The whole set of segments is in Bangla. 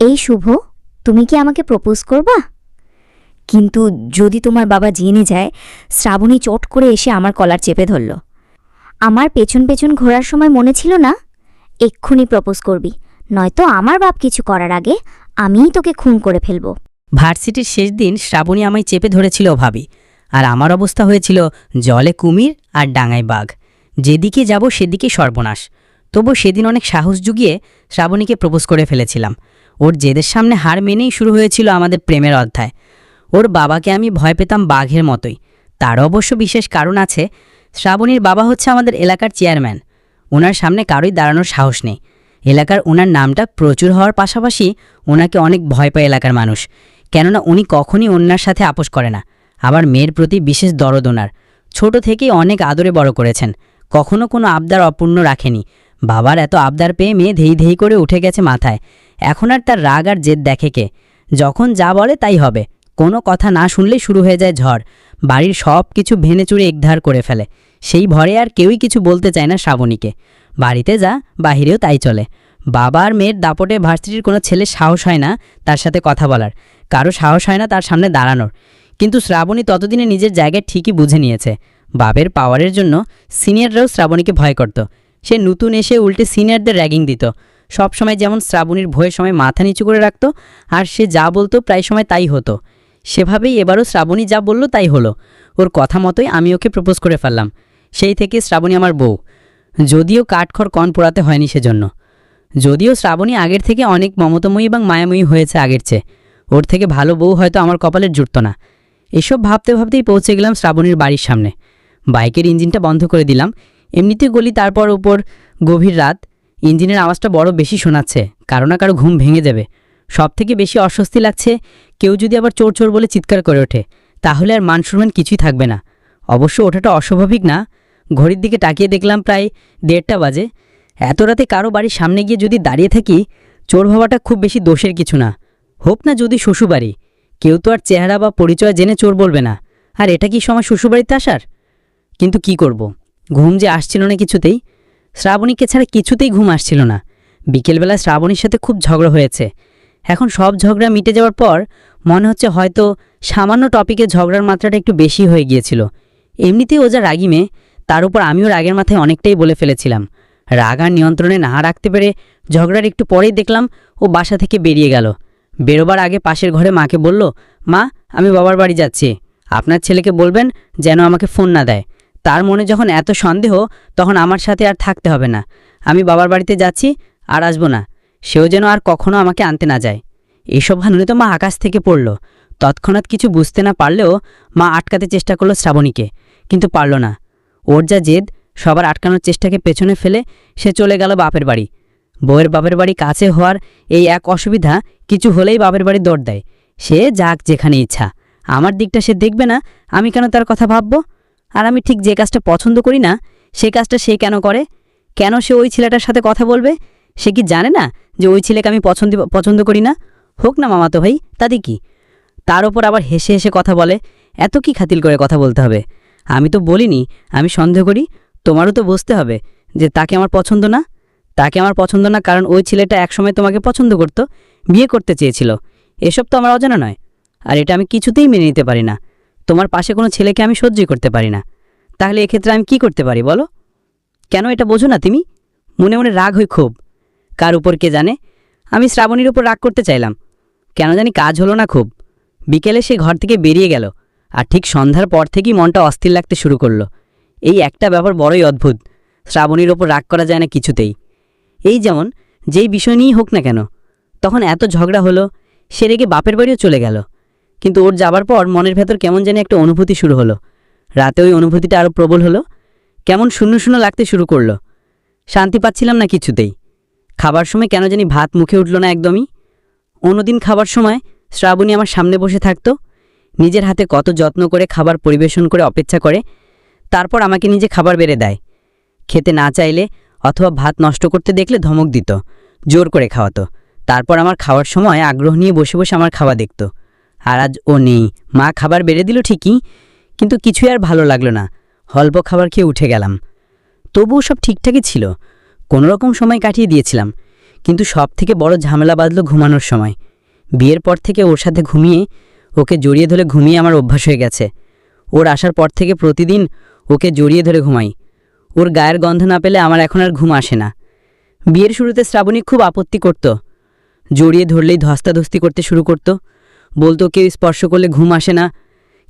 এই শুভ, তুমি কি আমাকে প্রপোজ করবা? কিন্তু যদি তোমার বাবা জেনে যায়, শ্রাবণী চট করে এসে আমার কলার চেপে ধরল। আমার পেছন পেছন ঘোরার সময় মনে ছিল না, এক্ষুনি প্রপোজ করবি, নয়তো আমার বাপ কিছু করার আগে আমিই তোকে খুন করে ফেলব। ভার্সিটির শেষ দিন শ্রাবণী আমায় চেপে ধরেছিল ভাবি, আর আমার অবস্থা হয়েছিল জলে কুমির আর ডাঙায় বাঘ। যেদিকে যাব সেদিকে সর্বনাশ। তবু সেদিন অনেক সাহস জুগিয়ে শ্রাবণীকে প্রপোজ করে ফেলেছিলাম। ওর জেদের সামনে হার মেনেই শুরু হয়েছিল আমাদের প্রেমের অধ্যায়। ওর বাবাকে আমি ভয় পেতাম বাঘের মতোই। তার অবশ্য বিশেষ কারণ আছে, শ্রাবণীর বাবা হচ্ছে আমাদের এলাকার চেয়ারম্যান। ওনার সামনে কারোই দাঁড়ানোর সাহস নেই। এলাকার ওনার নামটা প্রচুর হওয়ার পাশাপাশি ওনাকে অনেক ভয় পায় এলাকার মানুষ। কেননা উনি কখনই অন্যার সাথে আপোষ করে না। আবার মেয়ের প্রতি বিশেষ দরদ ওনার। ছোট থেকেই অনেক আদরে বড় করেছেন। কখনো কোনো আবদার অপূর্ণ রাখেনি। বাবার এত আবদার পেয়ে মেয়ে ধেই ধেই করে উঠে গেছে মাথায়। এখন আর তার রাগ আর জেদ দেখে কে? যখন যা বলে তাই হবে। কোনো কথা না শুনলেই শুরু হয়ে যায় ঝড়। বাড়ির সব কিছু ভেনে চুরে একধার করে ফেলে। সেই ভরে আর কেউই কিছু বলতে চায় না শ্রাবণীকে বাড়িতে যা, বাহিরেও তাই চলে। বাবা আর মেয়ের দাপটে ভার্সিটির কোনো ছেলে সাহস হয় না তার সাথে কথা বলার। কারও সাহস হয় না তার সামনে দাঁড়ানোর। কিন্তু শ্রাবণী ততদিনে নিজের জায়গায় ঠিকই বুঝে নিয়েছে। বাবের পাওয়ারের জন্য সিনিয়ররাও শ্রাবণীকে ভয় করত। সে নতুন এসে উল্টে সিনিয়রদের র্যাগিং দিত। সবসময় যেমন শ্রাবণীর ভয়ের সময় মাথা নিচু করে রাখত, আর সে যা বলতো প্রায় সময় তাই হতো। সেভাবেই এবারও শ্রাবণী যা বলল তাই হলো। ওর কথা মতোই আমি ওকে প্রপোজ করে ফেললাম। সেই থেকে শ্রাবণী আমার বউ। যদিও কাঠখড় কন পোড়াতে হয়নি সেজন্য। যদিও শ্রাবণী আগের থেকে অনেক মমতাময়ী এবং মায়াময়ী হয়েছে আগের চেয়ে। ওর থেকে ভালো বউ হয়তো আমার কপালের জুটত না। এসব ভাবতে ভাবতেই পৌঁছে গেলাম শ্রাবণীর বাড়ির সামনে। বাইকের ইঞ্জিনটা বন্ধ করে দিলাম। এমনিতে গলি তারপর উপর গভীর রাত। ইঞ্জিনের আওয়াজটা বড় বেশি শোনাচ্ছে, কারও না কারও ঘুম ভেঙে যাবে। সব থেকে বেশি অস্বস্তি লাগছে, কেউ যদি আবার চোর চোর বলে চিৎকার করে ওঠে, তাহলে আর মান সম্মান কিছুই থাকবে না। অবশ্য ওঠাটা অস্বাভাবিক না। ঘড়ির দিকে তাকিয়ে দেখলাম প্রায় দেড়টা বাজে। এত রাতে কারও বাড়ির সামনে গিয়ে যদি দাঁড়িয়ে থাকি, চোর ভাবাটা খুব বেশি দোষের কিছু না। হোক না যদি শ্বশুরবাড়ি, কেউ তো আর চেহারা বা পরিচয় জেনে চোর বলবে না। আর এটা কি সময় শ্বশুরবাড়িতে আসার? কিন্তু কি করব? ঘুম যে আসছিল না কিছুতেই। শ্রাবণীকে ছাড়া কিছুতেই ঘুম আসছিল না। বিকেলবেলা শ্রাবণীর সাথে খুব ঝগড়া হয়েছে। এখন সব ঝগড়া মিটে যাওয়ার পর মনে হচ্ছে হয়তো সামান্য টপিকে ঝগড়ার মাত্রাটা একটু বেশি হয়ে গিয়েছিল। এমনিতেই ও যা রাগি তার উপর আমিও রাগের মাথায় অনেকটাই বলে ফেলেছিলাম। রাগ আর নিয়ন্ত্রণে না রাখতে পেরে ঝগড়ার একটু পরেই দেখলাম ও বাসা থেকে বেরিয়ে গেল। বেরোবার আগে পাশের ঘরে মাকে বলল, মা, আমি বাবার বাড়ি যাচ্ছি। আপনার ছেলেকে বলবেন যেন আমাকে ফোন না দেয়। তার মনে যখন এত সন্দেহ, তখন আমার সাথে আর থাকতে হবে না। আমি বাবার বাড়িতে যাচ্ছি, আর আসব না। সেও যেন আর কখনো আমাকে আনতে না যায়। এসব ভানুনে তো মা আকাশ থেকে পড়ল। তৎক্ষণাৎ কিছু বুঝতে না পারলেও মা আটকাতে চেষ্টা করল শ্রাবণীকে, কিন্তু পারল না। ওর যা জেদ, সবার আটকানোর চেষ্টাকে পেছনে ফেলে সে চলে গেল বাপের বাড়ি। বউয়ের বাপের বাড়ি কাছে হওয়ার এই এক অসুবিধা কিছু হলেই বাপের বাড়ি দৌড় দেয়। সে যাক যেখানে ইচ্ছা। আমার দিকটা সে দেখবে না, আমি কেন তার কথা ভাববো? আর আমি ঠিক যে কাজটা পছন্দ করি না, সে কাজটা সে কেন করে? কেন সে ওই ছেলেটার সাথে কথা বলবে? সে কি জানে না যে ওই ছেলেকে আমি পছন্দ পছন্দ করি না? হোক না মামাতো ভাই, তাতে কি? তার ওপর আবার হেসে হেসে কথা বলে, এত কি খাতিল করে কথা বলতে হবে? আমি তো বলিনি, আমি সন্দেহ করি, তোমারও তো বুঝতে হবে যে তাকে আমার পছন্দ না। তাকে আমার পছন্দ না কারণ ওই ছেলেটা একসময় তোমাকে পছন্দ করত, বিয়ে করতে চেয়েছিল। এসব তো আমার অজানা নয়। আর এটা আমি কিছুতেই মেনে নিতে পারি না। তোমার পাশে কোনো ছেলেকে আমি সহ্যই করতে পারি না। তাহলে এক্ষেত্রে আমি কি করতে পারি বলো? কেন এটা বোঝো না তুমি? মনে মনে রাগ হই খুব। কার উপর কে জানে? আমি শ্রাবণীর উপর রাগ করতে চাইলাম। কেন জানি কাজ হলো না খুব। বিকেলে সে ঘর থেকে বেরিয়ে গেল আর ঠিক সন্ধ্যার পর থেকেই মনটা অস্থির লাগতে শুরু করল। এই একটা ব্যাপার বড়ই অদ্ভুত। শ্রাবণীর ওপর রাগ করা যায় না কিছুতেই। এই যেমন, যেই বিষয় নিয়েই হোক না কেন, তখন এত ঝগড়া হলো, সে রেগে বাপের বাড়িও চলে গেল। কিন্তু ওর যাবার পর মনের ভেতর কেমন যেন একটা অনুভূতি শুরু হলো। রাতে ওই অনুভূতিটা আরও প্রবল হলো। কেমন শূন্য শূন্য লাগতে শুরু করল। শান্তি পাচ্ছিলাম না কিছুতেই। খাবার সময় কেন জানি ভাত মুখে উঠল না একদমই। অন্যদিন খাবার সময় শ্রাবণী আমার সামনে বসে থাকতো। নিজের হাতে কত যত্ন করে খাবার পরিবেশন করে অপেক্ষা করে, তারপর আমাকে নিজে খাবার বেড়ে দেয়। খেতে না চাইলে অথবা ভাত নষ্ট করতে দেখলে ধমক দিত, জোর করে খাওয়াতো। তারপর আমার খাওয়ার সময় আগ্রহ নিয়ে বসে বসে আমার খাওয়া দেখত। আর আজ ও নেই। মা খাবার বেড়ে দিল ঠিকই, কিন্তু কিছুই আর ভালো লাগল না। অল্প খাবার খেয়ে উঠে গেলাম। তবুও সব ঠিকঠাকই ছিল। কোনোরকম সময় কাটিয়ে দিয়েছিলাম, কিন্তু সব থেকে বড় ঝামেলা বাঁধল ঘুমানোর সময়। বিয়ের পর থেকে ওর সাথে ঘুমিয়ে, ওকে জড়িয়ে ধরে ঘুমিয়ে আমার অভ্যাস হয়ে গেছে। ওর আসার পর থেকে প্রতিদিন ওকে জড়িয়ে ধরে ঘুমাই। ওর গায়ের গন্ধ না পেলে আমার এখন আর ঘুম আসে না। বিয়ের শুরুতে শ্রাবণী খুব আপত্তি করত। জড়িয়ে ধরলেই ধস্তাধস্তি করতে শুরু করত। বলতো কেউ স্পর্শ করলে ঘুম আসে না।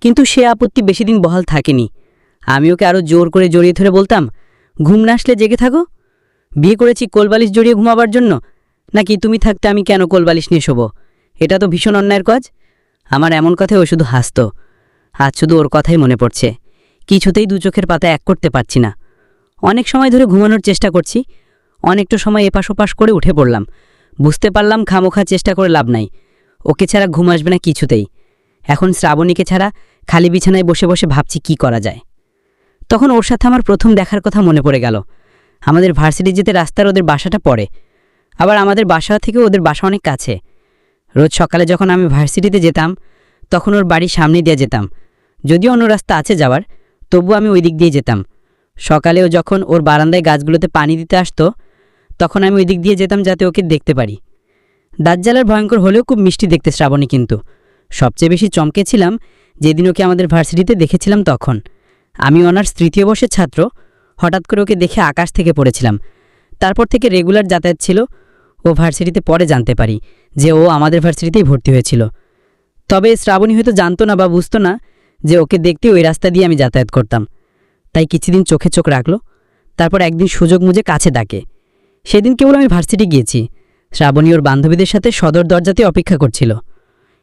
কিন্তু সে আপত্তি বেশি দিন বহাল থাকেনি। আমি ওকে আরও জোর করে জড়িয়ে ধরে বলতাম, ঘুম না আসলে জেগে থাকো। বিয়ে করেছি কোলবালিশ জড়িয়ে ঘুমাবার জন্য। নাকি তুমি থাকতে আমি কেন কোলবালিশ নিয়ে শোবো? এটা তো ভীষণ অন্যায়ের কাজ। আমার এমন কথায় ও শুধু হাসত। আজ শুধু ওর কথাই মনে পড়ছে। কিছুতেই দু চোখের পাতা এক করতে পারছি না। অনেক সময় ধরে ঘুমানোর চেষ্টা করছি। অনেকটা সময় এপাশ ওপাশ করে উঠে পড়লাম। বুঝতে পারলাম খামোখা চেষ্টা করে লাভ নাই। ওকে ছাড়া ঘুম আসবে না কিছুতেই। এখন শ্রাবণীকে ছাড়া খালি বিছানায় বসে বসে ভাবছি কি করা যায়। তখন ওর সাথে আমার প্রথম দেখার কথা মনে পড়ে গেল। আমাদের ভার্সিটি যেতে রাস্তার ওদের বাসাটা পড়ে। আবার আমাদের বাসা থেকে ওদের বাসা অনেক কাছে। রোজ সকালে যখন আমি ভার্সিটিতে যেতাম, তখন ওর বাড়ির সামনে দিয়ে যেতাম। যদিও অন্য রাস্তা আছে যাওয়ার, তবু আমি ওই দিক দিয়ে যেতাম। সকালেও যখন ওর বারান্দায় গাছগুলোতে পানি দিতে আসতো, তখন আমি ওই দিক দিয়ে যেতাম যাতে ওকে দেখতে পারি। দাজ্জালের ভয়ঙ্কর হলেও খুব মিষ্টি দেখতে শ্রাবণী কিন্তু। সবচেয়ে বেশি চমকেছিলাম যেদিন ওকে আমাদের ভার্সিটিতে দেখেছিলাম তখন। আমি অনার্স তৃতীয় বর্ষের ছাত্র, হঠাৎ করে ওকে দেখে আকাশ থেকে পড়েছিলাম। তারপর থেকে রেগুলার যাতায়াত ছিল, ও ভার্সিটিতে পরে জানতে পারি যে ও আমাদের ভার্সিটিতেই ভর্তি হয়েছিল। তবে শ্রাবণী হয়তো জানতো না বা বুঝতো না যে ওকে দেখতে ওই রাস্তা দিয়ে আমি যাতায়াত করতাম। তাই কিছুদিন চোখে চোখ রাখল, তারপর একদিন সুযোগ মুজে কাছে ডাকে। সেদিন কেবল আমি ভার্সিটি গিয়েছি। শ্রাবণী ওর বান্ধবীদের সাথে সদর দরজাতে অপেক্ষা করছিল।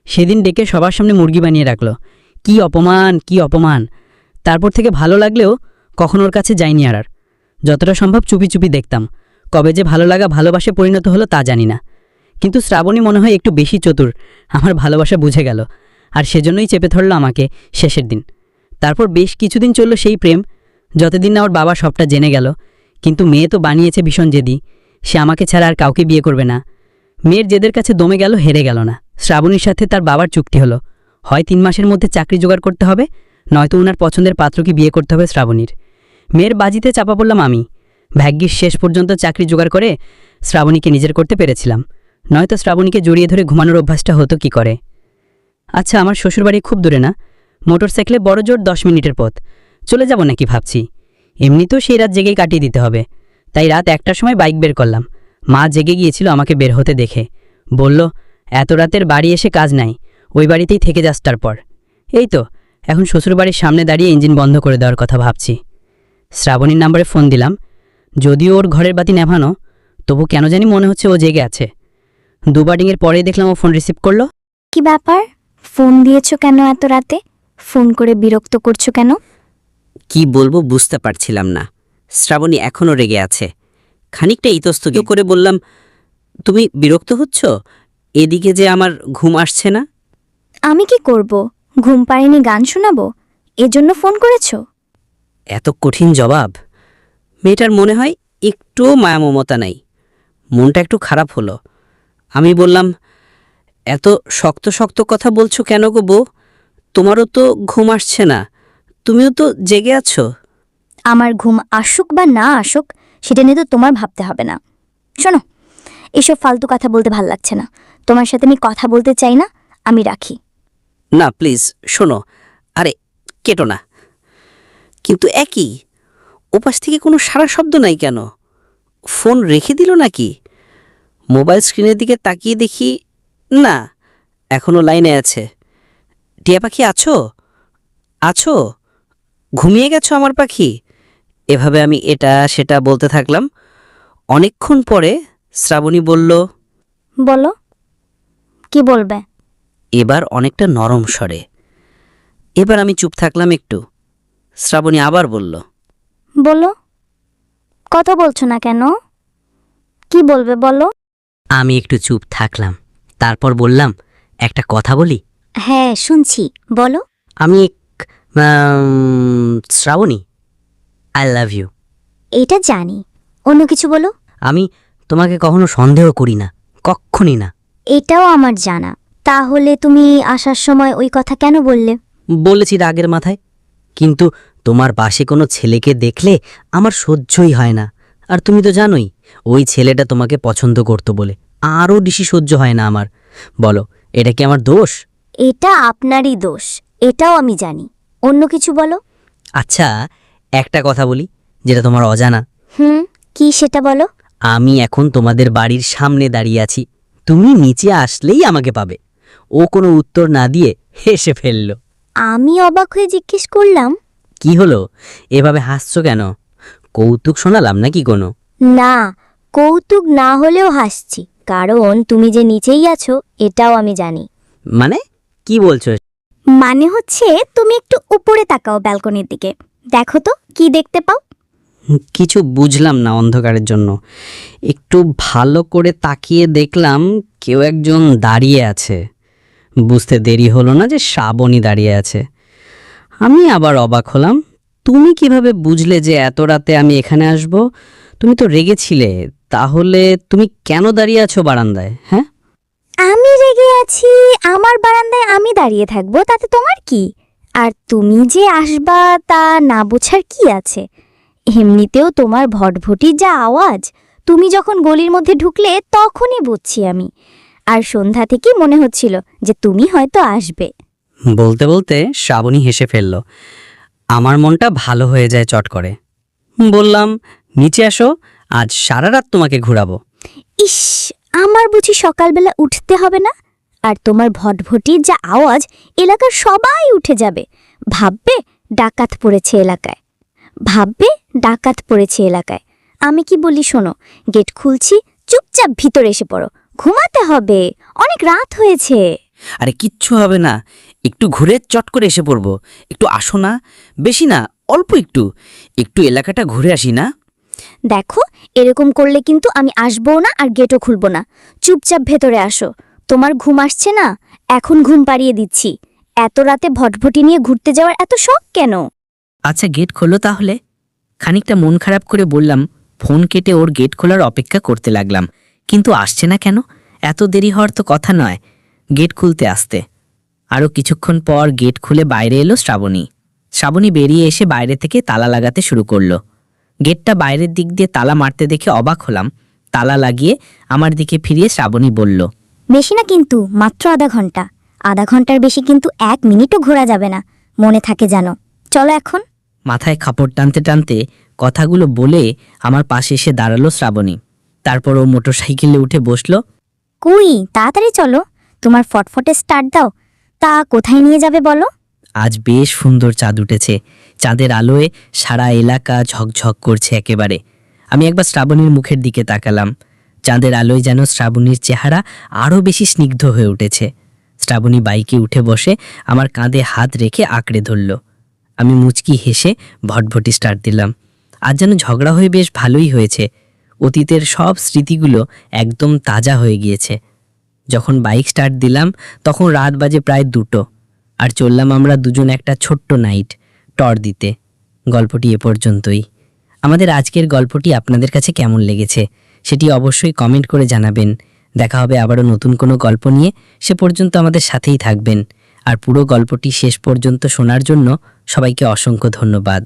সেদিন ডেকে সবার সামনে মুরগি বানিয়ে রাখল। কি অপমান কি অপমান। তারপর থেকে ভালো লাগলেও কখন ওর কাছে যাইনি আর। যতটা সম্ভব চুপি চুপি দেখতাম। কবে যে ভালো লাগা ভালোবাসে পরিণত হলো তা জানি না। কিন্তু শ্রাবণী মনে হয় একটু বেশি চতুর। আমার ভালোবাসা বুঝে গেল। আর সেজন্যই চেপে ধরল আমাকে শেষের দিন। তারপর বেশ কিছুদিন চলল সেই প্রেম। যতদিন না ওর বাবা সবটা জেনে গেল। কিন্তু মেয়ে তো বানিয়েছে ভীষণ জেদি। সে আমাকে ছাড়া আর কাউকে বিয়ে করবে না। মেয়ের জেদের কাছে দমে গেল, হেরে গেল না। শ্রাবণীর সাথে তার বাবার চুক্তি হলো। হয় তিন মাসের মধ্যে চাকরি জোগাড় করতে হবে, নয়তো ওনার পছন্দের পাত্রকে বিয়ে করতে হবে শ্রাবণীর। মেয়ের বাজিতে চাপা পড়লাম আমি। ভাগ্যিস শেষ পর্যন্ত চাকরি জোগাড় করে শ্রাবণীকে নিজের করতে পেরেছিলাম। নয়তো শ্রাবণীকে জড়িয়ে ধরে ঘুমানোর অভ্যাসটা হতো কি করে? আচ্ছা আমার শ্বশুরবাড়ি খুব দূরে না। মোটরসাইকেলে বড় জোর দশ মিনিটের পথ। চলে যাব নাকি ভাবছি। এমনিতেও সেই রাত জেগেই কাটিয়ে দিতে হবে। তাই রাত একটার সময় বাইক বের করলাম। মা জেগে গিয়েছিল আমাকে বের হতে দেখে। বলল এত রাতের বাড়ি এসে কাজ নাই। ওই বাড়িতেই থেকে যাস তারপর। এই তো এখন শ্বশুরবাড়ির সামনে দাঁড়িয়ে ইঞ্জিন বন্ধ করে দেওয়ার কথা ভাবছি। শ্রাবণীর নাম্বারে ফোন দিলাম। যদিও ওর ঘরের বাতি নেভানো তবু কেন জানি মনে হচ্ছে ও জেগে আছে। দুবারিংয়ের পরেই দেখলাম ও ফোন রিসিভ করল। কি ব্যাপার? ফোন দিয়েছ কেন এত রাতে? ফোন করে বিরক্ত করছ কেন? কি বলব বুঝতে পারছিলাম না। শ্রাবণী এখনও রেগে আছে। খানিকটা ইতস্তত করে বললাম তুমি বিরক্ত হচ্ছ? এদিকে যে আমার ঘুম আসছে না? আমি কি করব? ঘুম পাড়িনি গান শোনাবো? এজন্য ফোন করেছ? এত কঠিন জবাব। মেয়েটার মনে হয় একটুও মায়া মমতা নাই। মনটা একটু খারাপ হলো। আমি বললাম এত শক্ত শক্ত কথা বলছো কেন গো বউ? তোমারও তো ঘুম আসছে না। তুমিও তো জেগে আছো? আমার ঘুম আসুক বা না আসুক, সেটা নিয়ে তো তোমার ভাবতে হবে না। শোনো, এসব ফালতু কথা বলতে ভালো লাগছে না। তোমার সাথে আমি কথা বলতে চাই না, আমি রাখি। না, প্লিজ, শোনো। আরে, কেটো না। কিন্তু একই, ওপাশ থেকে কোনো সারা শব্দ নাই কেন? ফোন রেখে দিল নাকি? মোবাইল স্ক্রিনের দিকে তাকিয়ে দেখি, না এখনও লাইনে আছে। টিয়া পাখি আছো? আছো? ঘুমিয়ে গেছো আমার পাখি? এভাবে আমি এটা সেটা বলতে থাকলাম। অনেকক্ষণ পরে শ্রাবণী বলল বলো কি বলবে? এবার অনেকটা নরম স্বরে। এবার আমি চুপ থাকলাম একটু। শ্রাবণী আবার বলল বলো কথা বলছো না কেন? কি বলবে বলো? আমি একটু চুপ থাকলাম। তারপর বললাম একটা কথা বলি? হ্যাঁ শুনছি বলো। আমি এক আম, শ্রাবণী আই লাভ ইউ এটা জানি। অন্য কিছু বলো। আমি তোমাকে কখনো সন্দেহ করি না কক্ষণই না। এটাও আমার জানা। তাহলে তুমি আসার সময় ওই কথা কেন বললে? বলেছি রাগের মাথায়। কিন্তু তোমার পাশে কোনো ছেলেকে দেখলে আমার সহ্যই হয় না। আর তুমি তো জানোই ওই ছেলেটা তোমাকে পছন্দ করতো বলে। আরও বেশি সহ্য হয় না আমার। বলো এটা কি আমার দোষ? এটা আপনারই দোষ। এটাও আমি জানি। অন্য কিছু বলো। আচ্ছা একটা কথা বলি যেটা তোমার অজানা। হুম কি সেটা বলো? আমি এখন তোমাদের বাড়ির সামনে দাঁড়িয়ে আছি। তুমি নিচে আসলেই আমাকে পাবে। ও কোনো উত্তর না দিয়ে হেসে ফেলল। আমি অবাক হয়ে জিজ্ঞেস করলাম কি হলো? এভাবে হাসছো কেন? কৌতুক শোনালাম নাকি কোনো? না কৌতুক না হলেও হাসছি কারণ তুমি যে নিচেই আছো এটাও আমি জানি। মানে? কি বলছো? মানে হচ্ছে তুমি একটু উপরে তাকাও ব্যালকনির দিকে। দেখো তো কি দেখতে পাও? কিছু বুঝলাম না অন্ধকারের জন্য। একটু ভালো করে তাকিয়ে দেখলাম কেউ একজন দাঁড়িয়ে আছে। বুঝতে দেরি হলো না যে শ্রাবণী দাঁড়িয়ে আছে। আমি আবার অবাক হলাম তুমি কীভাবে বুঝলে যে এত রাতে আমি এখানে আসব? তুমি তো রেগেছিলে তাহলে তুমি কেন দাঁড়িয়ে আছো বারান্দায় হ্যাঁ? আমি রেগে আছি আমার বারান্দায় আমি দাঁড়িয়ে থাকব তাতে তোমার কি? আর তুমি যে আসবা তা না বোঝার কি আছে? এমনিতেও তোমার ভটভটির যা আওয়াজ তুমি যখন গলির মধ্যে ঢুকলে তখনই বুঝছি আমি। আর সন্ধ্যা থেকে মনে হচ্ছিল যে তুমি হয়তো আসবে। বলতে বলতে শ্রাবণী হেসে ফেলল আমার মনটা ভালো হয়ে যায় চট করে। বললাম নিচে আসো আজ সারা রাত তোমাকে ঘুরাবো। ইস আমার বুঝি সকালবেলা উঠতে হবে না? আর তোমার ভটভটির যা আওয়াজ এলাকার সবাই উঠে যাবে। ভাববে ডাকাত পড়েছে এলাকায়। ভাববে ডাকাত পড়েছে এলাকায়। আমি কি বলি শোনো গেট খুলছি চুপচাপ ভিতরে এসে পড়ো। ঘুমাতে হবে অনেক রাত হয়েছে। আরে কিচ্ছু হবে না একটু ঘুরে চট করে এসে পড়ব। একটু আসো না বেশি না অল্প একটু। একটু এলাকাটা ঘুরে আসি না? দেখো এরকম করলে কিন্তু আমি আসব না আর গেটও খুলবো না। চুপচাপ ভেতরে আসো। তোমার ঘুম আসছে না? এখন ঘুম পাড়িয়ে দিচ্ছি। এত রাতে ভটভটি নিয়ে ঘুরতে যাওয়ার এত শখ কেন? আচ্ছা গেট খোলো তাহলে। খানিকটা মন খারাপ করে বললাম, ফোন কেটে ওর গেট খোলার অপেক্ষা করতে লাগলাম। কিন্তু আসছে না কেন? এত দেরি হওয়ার তো কথা নয়, গেট খুলতে আসতে। আরও কিছুক্ষণ পর গেট খুলে বাইরে এলো শ্রাবণী। শ্রাবণী বেরিয়ে এসে বাইরে থেকে তালা লাগাতে শুরু করল। গেটটা বাইরের দিক দিয়ে তালা মারতে দেখে অবাক হলাম। তালা লাগিয়ে আমার দিকে ফিরিয়ে শ্রাবণী বলল বেশি না কিন্তু মাত্র আধা ঘণ্টা। আধা ঘণ্টার বেশি কিন্তু এক মিনিটও ঘোরা যাবে না মনে থাকে যেন। চলো এখন। মাথায় খাপড় টানতে টানতে কথাগুলো বলে আমার পাশে এসে দাঁড়াল শ্রাবণী। তারপর ও মোটরসাইকেলে উঠে বসল কুই তাড়াতাড়ি চলো তোমার ফটফটে স্টার্ট দাও। তা কোথায় নিয়ে যাবে বলো? আজ বেশ সুন্দর চাঁদ উঠেছে। চাঁদের আলোয় সারা এলাকা ঝকঝক করছে একেবারে। আমি একবার শ্রাবণীর মুখের দিকে তাকালাম। চাঁদের আলোয় যেন শ্রাবণীর চেহারা আরও বেশি স্নিগ্ধ হয়ে উঠেছে। শ্রাবণী বাইকে উঠে বসে আমার কাঁধে হাত রেখে আঁকড়ে ধরল। আমি মুচকি হেসে ভটভটি স্টার্ট দিলাম। আজ যেন ঝগড়া হয়ে বেশ ভালোই হয়েছে। অতীতের সব স্মৃতিগুলো একদম তাজা হয়ে গিয়েছে। যখন বাইক স্টার্ট দিলাম, তখন রাত বাজে প্রায় দুটো। আর চললাম আমরা দুজন একটা ছোট্ট নাইট, টর দিতে। গল্পটি এ পর্যন্তই। আমাদের আজকের গল্পটি আপনাদের কাছে কেমন লেগেছে? সেটি অবশ্যই কমেন্ট করে জানাবেন। দেখা হবে আবারও নতুন কোনো গল্প নিয়ে। সে পর্যন্ত আমাদের সাথেই থাকবেন। আর পুরো গল্পটি শেষ পর্যন্ত শোনার জন্য সবাইকে অসংখ্য ধন্যবাদ।